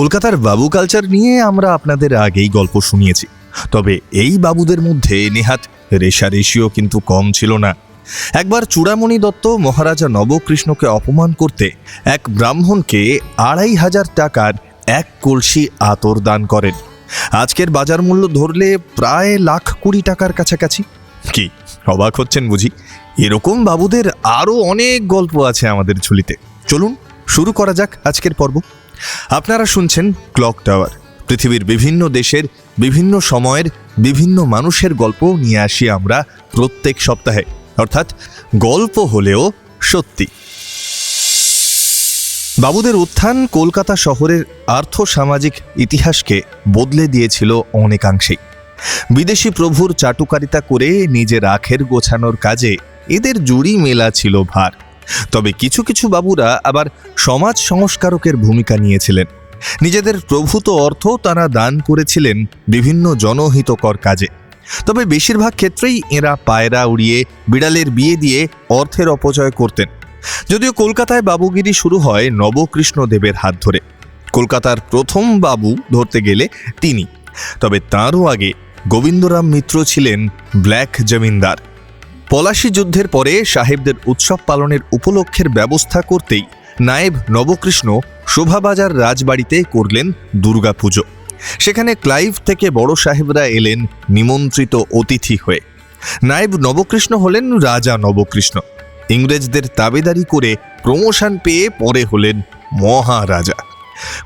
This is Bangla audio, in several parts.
কলকাতার বাবু কালচার নিয়ে আমরা আপনাদের আগেই গল্প শুনিয়েছি। তবে এই বাবুদের মধ্যে নেহাত রেশারেশিও কিন্তু কম ছিল না। একবার চূড়ামণি দত্ত মহারাজা নবকৃষ্ণকে অপমান করতে এক ব্রাহ্মণকে আড়াই হাজার টাকার এক কলসি আতর দান করেন। আজকের বাজার মূল্য ধরলে প্রায় লাখ কুড়ি টাকার কাছাকাছি। কি, অবাক হচ্ছেন বুঝি? এরকম বাবুদের আরও অনেক গল্প আছে আমাদের ঝুলিতে। চলুন, শুরু করা যাক আজকের পর্ব। আপনারা শুনছেন ক্লক টাওয়ার। পৃথিবীর বিভিন্ন দেশের, বিভিন্ন সময়ের, বিভিন্ন মানুষের গল্প নিয়ে আসি আমরা প্রত্যেক সপ্তাহে। অর্থাৎ গল্প হলেও সত্যি। বাবুদের উত্থান কলকাতা শহরের আর্থ সামাজিক ইতিহাসকে বদলে দিয়েছিল অনেকাংশেই। বিদেশি প্রভুর চাটুকারিতা করে নিজের আখের গোছানোর কাজে এদের জুড়ি মেলা ছিল ভার। তবে কিছু কিছু বাবুরা আবার সমাজ সংস্কারকের ভূমিকা নিয়েছিলেন। নিজেদের প্রভূত অর্থ তারা দান করেছিলেন বিভিন্ন জনহিতকর কাজে। তবে বেশিরভাগ ক্ষেত্রেই এরা পায়রা উড়িয়ে, বিড়ালের বিয়ে দিয়ে অর্থের অপচয় করতেন। যদিও কলকাতায় বাবুগিরি শুরু হয় নবকৃষ্ণ দেবের হাত ধরে। কলকাতার প্রথম বাবু ধরতে গেলে তিনি। তবে তাঁরও আগে গোবিন্দরাম মিত্র ছিলেন ব্ল্যাক জমিনদার। পলাশী যুদ্ধের পরে সাহেবদের উৎসব পালনের উপলক্ষের ব্যবস্থা করতেই নায়েব নবকৃষ্ণ শোভাবাজার রাজবাড়িতে করলেন দুর্গাপুজো। সেখানে ক্লাইভ থেকে বড় সাহেবরা এলেন নিমন্ত্রিত অতিথি হয়ে। নায়েব নবকৃষ্ণ হলেন রাজা নবকৃষ্ণ। ইংরেজদের তাবেদারি করে প্রমোশন পেয়ে পরে হলেন মহারাজা।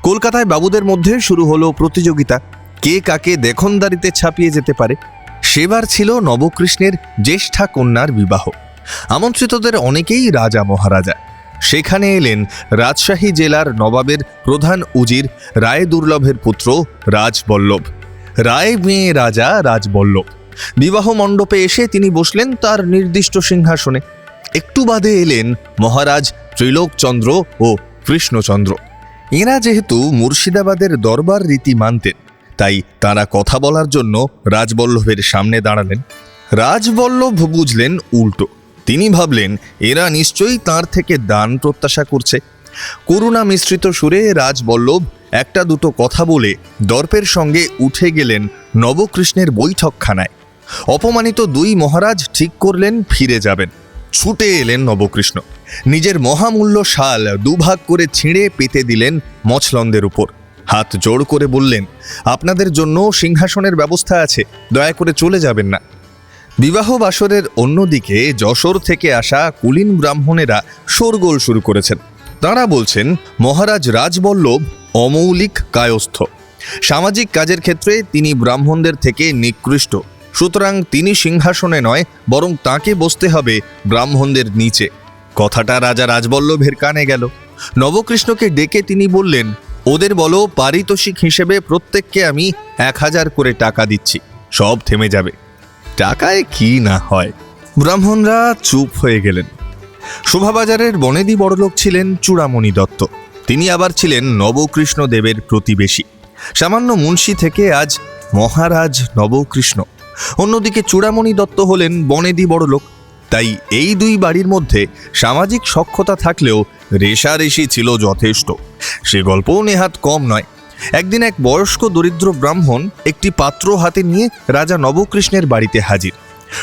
কলকাতায় বাবুদের মধ্যে শুরু হলো প্রতিযোগিতা। কে কাকে দেখনদারিতে ছাপিয়ে যেতে পারে? সেবার ছিল নবকৃষ্ণের জ্যেষ্ঠা কন্যার বিবাহ। আমন্ত্রিতদের অনেকেই রাজা মহারাজা। সেখানে এলেন রাজশাহী জেলার নবাবের প্রধান উজির রায় দুর্লভের পুত্র রাজবল্লভ। রায় মেয়ে রাজা রাজবল্লভ। বিবাহ মণ্ডপে এসে তিনি বসলেন তার নির্দিষ্ট সিংহাসনে। একটু বাদে এলেন মহারাজ ত্রিলোকচন্দ্র ও কৃষ্ণচন্দ্র। এরা যেহেতু মুর্শিদাবাদের দরবার রীতি মানতেন তাই তারা কথা বলার জন্য রাজবল্লভের সামনে দাঁড়ালেন। রাজবল্লভ বুঝলেন উল্টো। তিনি ভাবলেন, এরা নিশ্চয়ই তার থেকে দান প্রত্যাশা করছে। করুণা মিশ্রিত সুরে রাজবল্লভ একটা দুটো কথা বলে দর্পের সঙ্গে উঠে গেলেন নবকৃষ্ণের বৈঠকখানায়। অপমানিত দুই মহারাজ ঠিক করলেন, ফিরে যাবেন। ছুটে এলেন নবকৃষ্ণ। নিজের মহামূল্য শাল দুভাগ করে ছিঁড়ে পেতে দিলেন মছলন্দের উপর। হাত জোড় করে বললেন, আপনাদের জন্য সিংহাসনের ব্যবস্থা আছে, দয়া করে চলে যাবেন না। বিবাহ বাসরের অন্যদিকে যশোর থেকে আসা কুলীন ব্রাহ্মণেরা শোরগোল শুরু করেছেন। তাঁরা বলছেন, মহারাজ রাজবল্লভ অমৌলিক কায়স্থ। সামাজিক কাজের ক্ষেত্রে তিনি ব্রাহ্মণদের থেকে নিকৃষ্ট। সুতরাং তিনি সিংহাসনে নয়, বরং তাকে বসতে হবে ব্রাহ্মণদের নিচে। কথাটা রাজা রাজবল্লভের কানে গেল। নবকৃষ্ণকে ডেকে তিনি বললেন ওদের বলো পারিতোষিক হিসেবে প্রত্যেককে আমি এক হাজার করে টাকা দিচ্ছি। সব থেমে যাবে। টাকায় কি না হয়। ব্রাহ্মণরা চুপ হয়ে গেলেন। শোভাবাজারের বনেদি বড়লোক ছিলেন চূড়ামণি দত্ত। তিনি আবার ছিলেন নবকৃষ্ণ দেবের প্রতিবেশী। সামান্য মুন্সি থেকে আজ মহারাজ নবকৃষ্ণ। অন্যদিকে চূড়ামণি দত্ত হলেন বনেদি বড়লোক। তাই এই দুই বাড়ির মধ্যে সামাজিক সক্ষতা থাকলেও রেশারেশি ছিল যথেষ্ট। সে গল্পও নেহাত কম নয়। একদিন এক বয়স্ক দরিদ্র ব্রাহ্মণ একটি পাত্র হাতে নিয়ে রাজা নবকৃষ্ণের বাড়িতে হাজির।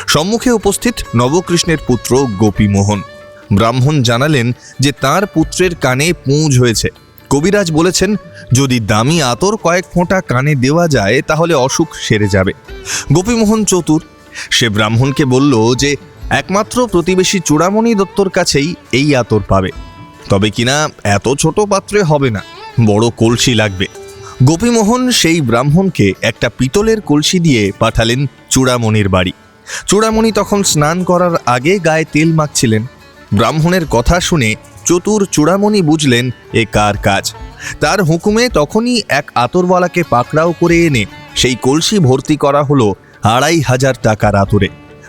সম্মুখে উপস্থিত নবকৃষ্ণের পুত্র গোপীমোহন। ব্রাহ্মণ জানালেন যে তার পুত্রের কানে পুঁজ হয়েছে। কবিরাজ বলেছেন, যদি দামি আতর কয়েক ফোঁটা কানে দেওয়া যায়, তাহলে অসুখ সেরে যাবে। গোপীমোহন চতুর। সে ব্রাহ্মণকে বলল যে, একমাত্র প্রতিবেশী চূড়ামণি দত্তর কাছেই এই আতর পাবে। তবে কিনা এত ছোট পাত্রে হবে না, বড় কলসি লাগবে। গোপীমোহন সেই ব্রাহ্মণকে একটা পিতলের কলসি দিয়ে পাঠালেন চূড়ামণির বাড়ি। চূড়ামণি তখন স্নান করার আগে গায়ে তেল মাখছিলেন। ব্রাহ্মণের কথা শুনে চতুর চূড়ামণি বুঝলেন এ কার কাজ। তার হুকুমে তখনই এক আতরওয়ালাকে পাকড়াও করে এনে সেই কলসি ভর্তি করা হলো আড়াই হাজার টাকার আতরে।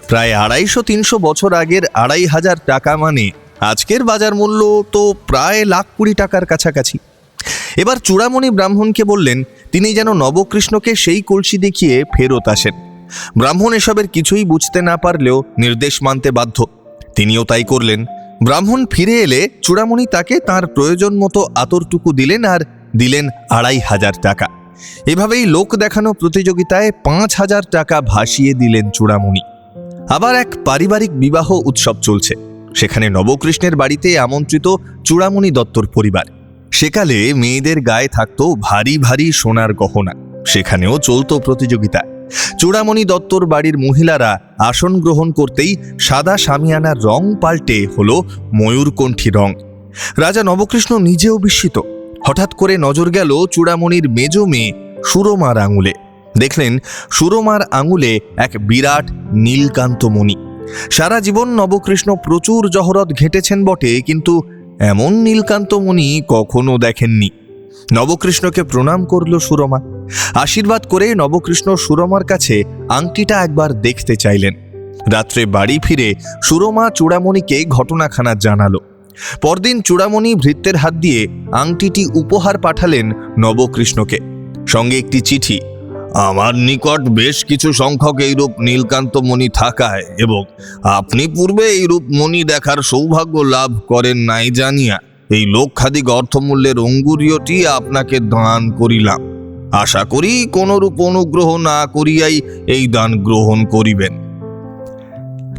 প্রায় আড়াইশো তিনশো বছর আগের আড়াই হাজার টাকা মানে আজকের বাজার মূল্য তো প্রায় লাখ কুড়ি টাকার কাছাকাছি। এবার চূড়ামণি ব্রাহ্মণকে বললেন, তিনি যেন নবকৃষ্ণকে সেই কলসি দেখিয়ে ফেরত আসেন। ব্রাহ্মণ এসবের কিছুই বুঝতে না পারলেও নির্দেশ মানতে বাধ্য। তিনিও তাই করলেন। ব্রাহ্মণ ফিরে এলে চূড়ামণি তাকে তার প্রয়োজন মতো আতরটুকু দিলেন আর দিলেন আড়াই হাজার টাকা। এভাবেই লোক দেখানো প্রতিযোগিতায় পাঁচ হাজার টাকা ভাসিয়ে দিলেন চূড়ামণি। আবার এক পারিবারিক বিবাহ উৎসব চলছে। সেখানে নবকৃষ্ণের বাড়িতে আমন্ত্রিত চূড়ামণি দত্তর পরিবার। সেকালে মেয়েদের গায়ে থাকত ভারী ভারী সোনার গহনা। সেখানেও চলত প্রতিযোগিতা। চূড়ামণি দত্তর বাড়ির মহিলারা আসন গ্রহণ করতেই সাদা সামিয়ানার রং পাল্টে হল ময়ূরকণ্ঠী রং। রাজা নবকৃষ্ণ নিজেও বিস্মিত। হঠাৎ করে নজর গেল চূড়ামণির মেজ মেয়ে সুরমার আঙুলে। দেখলেন সুরমার আঙুলে এক বিরাট নীলকান্ত মণি। সারা জীবন নবকৃষ্ণ প্রচুর জহরত ঘেটেছেন বটে, কিন্তু এমন নীলকান্ত মুনি কখনো দেখেননি। নবকৃষ্ণকে প্রণাম করল সুরমা। আশীর্বাদ করে নবকৃষ্ণ সুরমার কাছে আংটিটা একবার দেখতে চাইলেন। রাত্রে বাড়ি ফিরে সুরমা চূড়ামণিকে ঘটনাখানা জানালো। পরদিন চূড়ামণি ভৃত্যের হাত দিয়ে আংটিটি উপহার পাঠালেন নবকৃষ্ণকে। সঙ্গে একটি চিঠি আমার নিকট বেশ কিছু সংখ্যক এইরূপ নীলকান্ত মণি থাকায় এবং আপনি পূর্বে এইরূপ মণি দেখার সৌভাগ্য লাভ করেন নাই জানিয়া এই লক্ষাধিক অর্থমূল্যের অঙ্গুরীয়টি আপনাকে দান করিলাম। আশা করি কোনরূপ অনুগ্রহ না করিয়াই এই দান গ্রহণ করিবেন।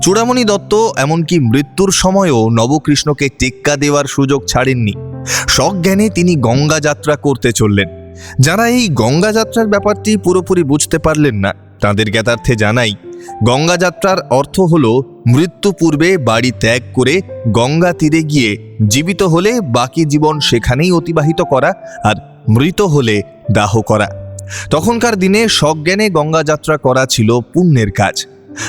চূড়ামণি দত্ত এমনকি মৃত্যুর সময়ও নবকৃষ্ণকে টেক্কা দেওয়ার সুযোগ ছাড়েননি। সজ্ঞানে তিনি গঙ্গা যাত্রা করতে চললেন। যারা এই গঙ্গা যাত্রার ব্যাপারটি পুরোপুরি বুঝতে পারলেন না, তাদের জ্ঞাতার্থে জানাই গঙ্গা যাত্রার অর্থ হল মৃত্যু পূর্বে বাড়ি ত্যাগ করে গঙ্গা তীরে গিয়ে জীবিত হলে বাকি জীবন সেখানেই অতিবাহিত করা আর মৃত হলে দাহ করা। তখনকার দিনে সজ্ঞানে গঙ্গা যাত্রা করা ছিল পুণ্যের কাজ।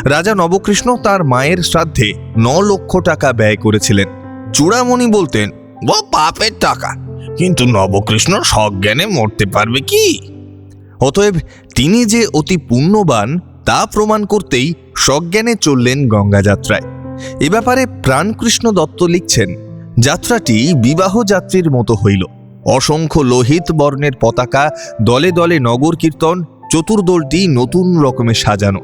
রাজা নবকৃষ্ণ তার মায়ের শ্রাদ্ধে ন লক্ষ টাকা ব্যয় করেছিলেন। চূড়ামণি বলতেন, ও পাপের টাকা কিন্তু নবকৃষ্ণ সজ্ঞানে মরতে পারবে কি? অতএব তিনি যে অতি পুণ্যবান, তা প্রমাণ করতেই সজ্ঞানে চললেন গঙ্গা যাত্রায় এ ব্যাপারে প্রাণকৃষ্ণ দত্ত লিখছেন, যাত্রাটি বিবাহ যাত্রীর মতো হইল। অসংখ্য লোহিত বর্ণের পতাকা, দলে দলে নগর কীর্তন, চতুর্দলটি নতুন রকমে সাজানো।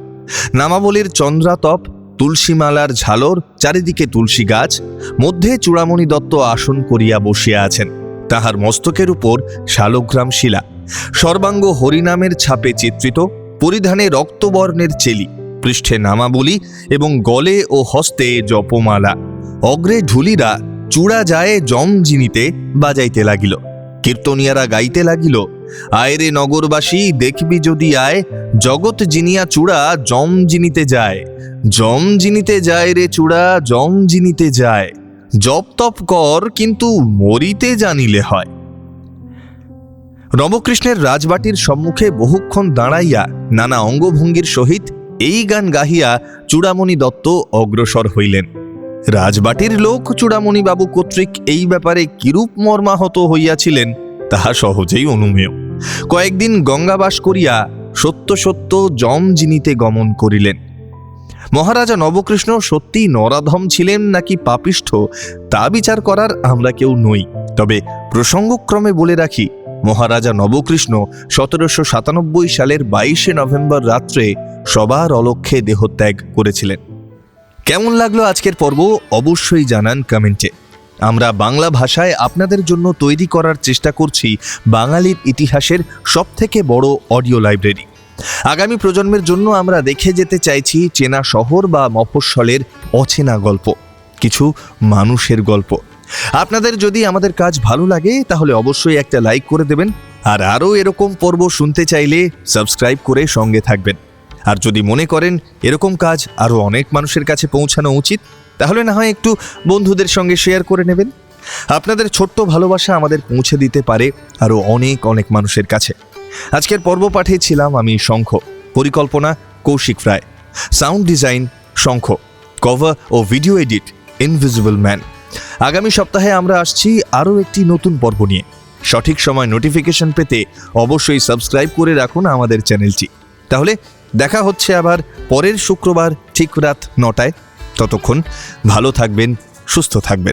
নামাবলীর চন্দ্রাতপ, তুলসীমালার ঝালর, চারিদিকে তুলসী গাছ, মধ্যে চূড়ামণি দত্ত আসন করিয়া বসিয়া আছেন। তাহার মস্তকের উপর শালগ্রাম শিলা। সর্বাঙ্গ হরিনামের ছাপে চিত্রিত, পরিধানে রক্তবর্ণের চেলি, পৃষ্ঠে নামাবলী এবং গলে ও হস্তে জপমালা। অগ্রে ঢুলিরা চূড়া যায় জম জিনিতে বাজাইতে লাগিল, কীর্তনিয়ারা গাইতে লাগিল আয়রে নগরবাসী, দেখবি যদি আয়, জগৎ জিনিয়া চূড়া জম জিনিতে যায় জম জিনিতে যায় রে চূড়া জম জিনিতে যায়। জপ তপ কর, কিন্তু মরিতে জানিলে হয়। নবকৃষ্ণের রাজবাটির সম্মুখে বহুক্ষণ দাঁড়াইয়া নানা অঙ্গভঙ্গির সহিত এই গান গাহিয়া চূড়ামণি দত্ত অগ্রসর হইলেন। রাজবাটির লোক চূড়ামণি বাবু কর্তৃক এই ব্যাপারে কিরূপ মর্মাহত হইয়াছিলেন, তাহা সহজেই অনুমেয়। কয়েকদিন গঙ্গাবাস করিয়া সত্য সত্য জম জিনিতে গমন করিলেন। মহারাজা নবকৃষ্ণ সত্যি নরাধম ছিলেন নাকি পাপিষ্ঠ, তা বিচার করার আমরা কেউ নই। তবে প্রসঙ্গক্রমে বলে রাখি, মহারাজা নবকৃষ্ণ সতেরোশো সাতানব্বই সালের বাইশে নভেম্বর রাত্রে সবার অলক্ষ্যে দেহত্যাগ করেছিলেন। কেমন লাগল আজকের পর্ব অবশ্যই জানান কমেন্টে। আমরা বাংলা ভাষায় আপনাদের জন্য তৈরি করার চেষ্টা করছি বাঙালির ইতিহাসের সবথেকে বড় অডিও লাইব্রেরি। আগামী প্রজন্মের জন্য আমরা দেখে যেতে চাইছি চেনা শহর বা মফস্বলের অচেনা গল্প, কিছু মানুষের গল্প। আপনাদের যদি আমাদের কাজ ভালো লাগে, তাহলে অবশ্যই একটা লাইক করে দেবেন, আর আরও এরকম পর্ব শুনতে চাইলে সাবস্ক্রাইব করে সঙ্গে থাকবেন। আর যদি মনে করেন এরকম কাজ আরও অনেক মানুষের কাছে পৌঁছানো উচিত, তাহলে না হয় একটু বন্ধুদের সঙ্গে শেয়ার করে নেবেন। আপনাদের ছোট্ট ভালোবাসা আমাদের পৌঁছে দিতে পারে আরও অনেক অনেক মানুষের কাছে। আজকের পর্ব পাঠিয়েছিলাম আমি শঙ্খ, পরিকল্পনা Kaushik Roy, sound design Shankha cover ও ভিডিও এডিট ইনভিজিবল ম্যান আগামী সপ্তাহে আমরা আসছি আরও একটি নতুন পর্ব নিয়ে। সঠিক সময় নোটিফিকেশন পেতে অবশ্যই সাবস্ক্রাইব করে রাখুন আমাদের চ্যানেলটি। তাহলে দেখা হচ্ছে আবার পরের শুক্রবার ঠিক রাত নটায়। ততক্ষণ ভালো থাকবেন, সুস্থ থাকবেন।